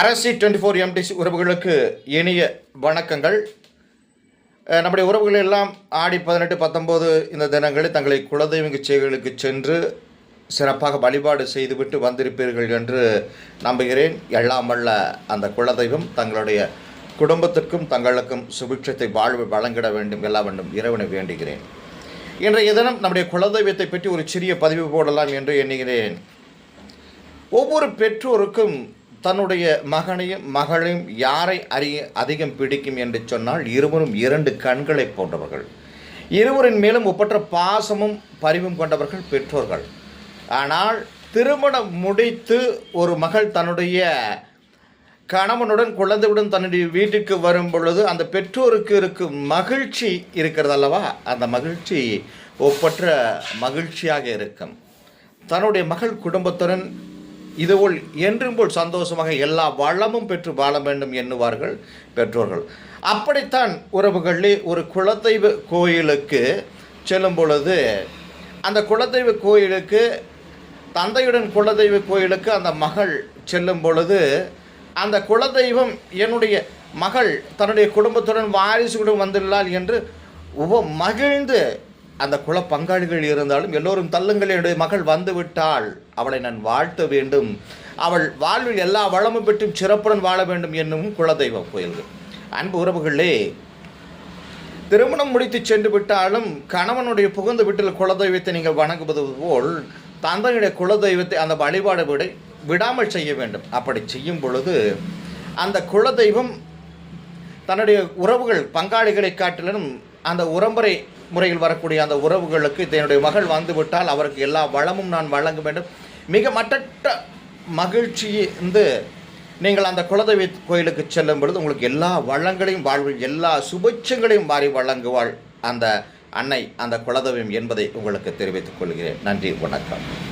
அரசி twenty four MTC உறவுகளுக்கு இனிய வணக்கங்கள். நம்முடைய உறவுகள் எல்லாம் ஆடி பதினெட்டு பத்தொம்போது இந்த தினங்களில் தங்களை குலதெய்வங்க சேவைகளுக்கு சென்று சிறப்பாக வழிபாடு செய்துவிட்டு வந்திருப்பீர்கள் என்று நம்புகிறேன். எல்லாம் வல்ல அந்த குலதெய்வம் தங்களுடைய குடும்பத்திற்கும் தங்களுக்கும் சுபிட்சத்தை வாழ்வு வழங்கிட வேண்டும் எல்லாம் வேண்டும் இறைவனை வேண்டுகிறேன். இன்றைய தினம் நம்முடைய குலதெய்வத்தை பற்றி ஒரு சிறிய பதிவு போடலாம் என்று எண்ணுகிறேன். ஒவ்வொரு பெற்றோருக்கும் தன்னுடைய மகனையும் மகளையும் யாரை அறிய அதிகம் பிடிக்கும் என்று சொன்னால் இருவரும் இரண்டு கண்களை போன்றவர்கள். இருவரின் மேலும் ஒப்பற்ற பாசமும் பரிவும் கொண்டவர்கள் பெற்றோர்கள். ஆனால் திருமணம் முடித்து ஒரு மகள் தன்னுடைய கணவனுடன் குழந்தையுடன் தன்னுடைய வீட்டுக்கு வரும் பொழுது அந்த பெற்றோருக்கு இருக்கும் மகிழ்ச்சி இருக்கிறது அல்லவா? அந்த மகிழ்ச்சி ஒப்பற்ற மகிழ்ச்சியாக இருக்கும். தன்னுடைய மகள் குடும்பத்துடன் இதுபோல் என்றும் போல் சந்தோஷமாக எல்லா வளமும் பெற்று வாழ வேண்டும் எண்ணுவார்கள் பெற்றோர்கள். அப்படித்தான் உறவுகளில் ஒரு குலதெய்வ கோயிலுக்கு செல்லும் பொழுது அந்த குலதெய்வ கோயிலுக்கு தந்தையுடன் குலதெய்வ கோயிலுக்கு அந்த மகள் செல்லும் பொழுது அந்த குலதெய்வம் என்னுடைய மகள் தன்னுடைய குடும்பத்துடன் வாரிசுடன் வந்துள்ளாள் என்று உப மகிழ்ந்து அந்த குல பங்காளிகள் இருந்தாலும் எல்லோரும் தள்ளுங்கள் என்னுடைய மகள் வந்து விட்டாள். அவளை நான் வாழ்த்த வேண்டும். அவள் வாழ்வில் எல்லா வளமும் பெற்றும் சிறப்புடன் வாழ வேண்டும் என்னும் குலதெய்வ கோயில்கள். அன்பு உறவுகளே திருமணம் முடித்து சென்று விட்டாலும் கணவனுடைய புகுந்த வீட்டில் குலதெய்வத்தை நீங்கள் வணங்குவது போல் தந்தையுடைய குலதெய்வத்தை அந்த வழிபாடு விட விடாமல் செய்ய வேண்டும். அப்படி செய்யும் பொழுது அந்த குலதெய்வம் தன்னுடைய உறவுகள் பங்காளிகளை காட்டிலும் அந்த உறம்பரை முறையில் வரக்கூடிய அந்த உறவுகளுக்கு இதனுடைய மகள் வந்துவிட்டால் அவருக்கு எல்லா வளமும் நான் வழங்க வேண்டும். மிக மட்டற்ற மகிழ்ச்சி வந்து நீங்கள் அந்த குலதெய்வ கோயிலுக்கு செல்லும் பொழுது உங்களுக்கு எல்லா வளங்களையும் வாழ்வில் எல்லா சுபட்சங்களையும் மாறி வழங்குவாள் அந்த அன்னை அந்த குலதெய்வம் என்பதை உங்களுக்கு தெரிவித்துக் கொள்கிறேன். நன்றி வணக்கம்.